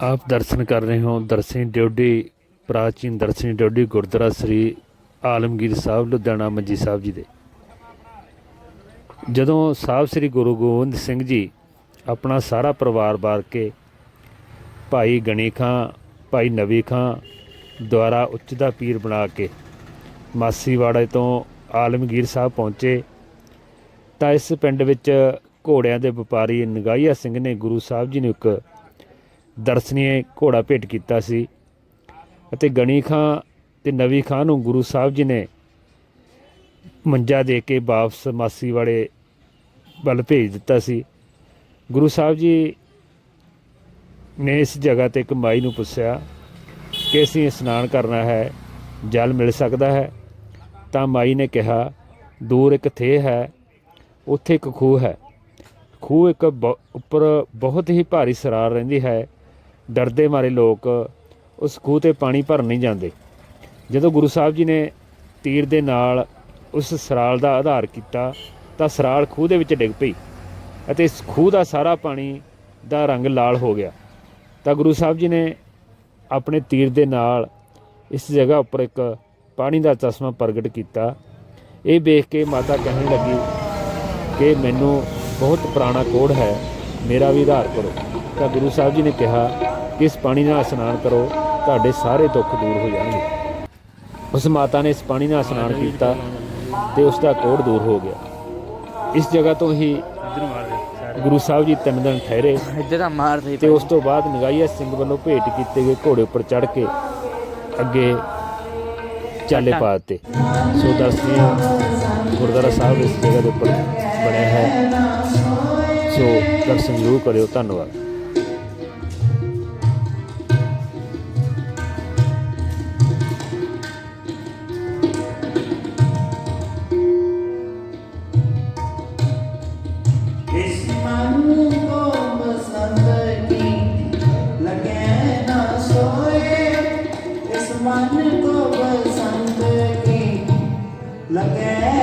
ਆਪ ਦਰਸ਼ਨ ਕਰ ਰਹੇ ਹੋ ਦਰਸ਼ਨੀ ਡਿਓਢੀ, ਪ੍ਰਾਚੀਨ ਦਰਸ਼ਨੀ ਡਿਓਢੀ ਗੁਰਦੁਆਰਾ ਸ੍ਰੀ ਆਲਮਗੀਰ ਸਾਹਿਬ, ਲੁਧਿਆਣਾ ਮੰਜੀ ਸਾਹਿਬ ਜੀ ਦੇ। ਜਦੋਂ ਸਾਹਿਬ ਸ੍ਰੀ ਗੁਰੂ ਗੋਬਿੰਦ ਸਿੰਘ ਜੀ ਆਪਣਾ ਸਾਰਾ ਪਰਿਵਾਰ ਬਾਰ ਕੇ ਭਾਈ ਗਣੀ ਖਾਂ, ਭਾਈ ਨਵੀ ਖਾਂ ਦੁਆਰਾ ਉੱਚ ਦਾ ਪੀਰ ਬਣਾ ਕੇ ਮਾਸੀਵਾੜੇ ਤੋਂ ਆਲਮਗੀਰ ਸਾਹਿਬ ਪਹੁੰਚੇ, ਤਾਂ ਇਸ ਪਿੰਡ ਵਿੱਚ ਘੋੜਿਆਂ ਦੇ ਵਪਾਰੀ ਨਗਾਈਆ ਸਿੰਘ ਨੇ ਗੁਰੂ ਸਾਹਿਬ ਜੀ ਨੂੰ ਇੱਕ ਦਰਸ਼ਨੀਏ ਘੋੜਾ ਭੇਟ ਕੀਤਾ ਸੀ ਅਤੇ ਗਣੀ ਖਾਂ ਤੇ ਨਵੀ ਖਾਂ ਨੂੰ ਗੁਰੂ ਸਾਹਿਬ ਜੀ ਨੇ ਮੰਜਾ ਦੇ ਕੇ ਵਾਪਸ ਮਾਸੀ ਵਾਲੇ ਵੱਲ ਭੇਜ ਦਿੱਤਾ ਸੀ। ਗੁਰੂ ਸਾਹਿਬ ਜੀ ਨੇ ਇਸ ਜਗ੍ਹਾ ਤੇ ਇੱਕ ਮਾਈ ਨੂੰ ਪੁੱਛਿਆ ਕਿ ਅਸੀਂ ਇਸ਼ਨਾਨ ਕਰਨਾ ਹੈ, ਜਲ ਮਿਲ ਸਕਦਾ ਹੈ? ਤਾਂ ਮਾਈ ਨੇ ਕਿਹਾ, ਦੂਰ ਇੱਕ ਥੇ ਹੈ, ਉੱਥੇ ਇੱਕ ਖੂਹ ਹੈ। ਖੂਹ ਇੱਕ ਬ- ਉੱਪਰ ਬਹੁਤ ਹੀ ਭਾਰੀ ਸਰਾਰ ਰਹਿੰਦੀ ਹੈ। ਡਰਦੇ ਮਾਰੇ ਲੋਕ ਉਸ ਖੂਹ ਤੇ ਪਾਣੀ ਭਰਨ ਨਹੀਂ ਜਾਂਦੇ। ਜਦੋਂ ਗੁਰੂ ਸਾਹਿਬ ਜੀ ਨੇ ਤੀਰ ਦੇ ਨਾਲ ਉਸ ਸਰਾਲ ਦਾ ਆਧਾਰ ਕੀਤਾ, ਤਾਂ ਸਰਾਲ ਖੂਹ ਦੇ ਵਿੱਚ ਡਿੱਗ ਪਈ ਅਤੇ ਇਸ ਖੂਹ ਦਾ ਸਾਰਾ ਪਾਣੀ ਦਾ ਰੰਗ ਲਾਲ ਹੋ ਗਿਆ। ਤਾਂ ਗੁਰੂ ਸਾਹਿਬ ਜੀ ਨੇ ਆਪਣੇ ਤੀਰ ਦੇ ਨਾਲ ਇਸ ਜਗ੍ਹਾ ਉੱਪਰ ਇੱਕ ਪਾਣੀ ਦਾ ਚਸ਼ਮਾ ਪ੍ਰਗਟ ਕੀਤਾ। ਇਹ ਵੇਖ ਕੇ ਮਾਤਾ ਕਹਿਣ ਲੱਗੀ ਕਿ ਮੈਨੂੰ ਬਹੁਤ ਪੁਰਾਣਾ ਕੋੜ ਹੈ, ਮੇਰਾ ਵੀ ਆਧਾਰ ਕਰੋ। ਤਾਂ ਗੁਰੂ ਸਾਹਿਬ ਜੀ ਨੇ ਕਿਹਾ ਕਿ ਇਸ ਪਾਣੀ ਨਾਲ ਇਸ਼ਨਾਨ ਕਰੋ ਤੁਹਾਡੇ ਸਾਰੇ ਦੁੱਖ ਦੂਰ ਹੋ ਜਾਣਗੇ। ਉਸ ਮਾਤਾ ਨੇ ਇਸ ਪਾਣੀ ਨਾਲ ਇਸ਼ਨਾਨ ਕੀਤਾ ਤੇ ਉਸ ਦਾ ਕੋੜ ਦੂਰ ਹੋ ਗਿਆ। ਇਸ ਜਗ੍ਹਾ ਤੋਂ ਹੀ ਗੁਰੂ ਸਾਹਿਬ ਜੀ ਤਿੰਨ ਦਿਨ ਠਹਿਰੇ ਇੱਧਰ ਆ ਮਾਰਦੇ ਤੇ ਉਸ ਤੋਂ ਬਾਅਦ ਨਗਾਈਆ ਸਿੰਘ ਵੱਲੋਂ ਭੇਟ ਕੀਤੇ ਗਏ ਘੋੜੇ ਉੱਪਰ ਚੜ੍ਹ ਕੇ ਅੱਗੇ ਚਾਲੇ ਪਾ ਦਿੱਤੇ ਸੋ ਦਰਸ਼ਨੀ ਗੁਰਦੁਆਰਾ ਸਾਹਿਬ ਇਸ ਜਗ੍ਹਾ ਦੇ ਉੱਪਰ ਬਣਿਆ ਹੈ। ਸੋ ਦਰਸ਼ਨ ਜ਼ਰੂਰ ਕਰਿਓ। ਧੰਨਵਾਦ।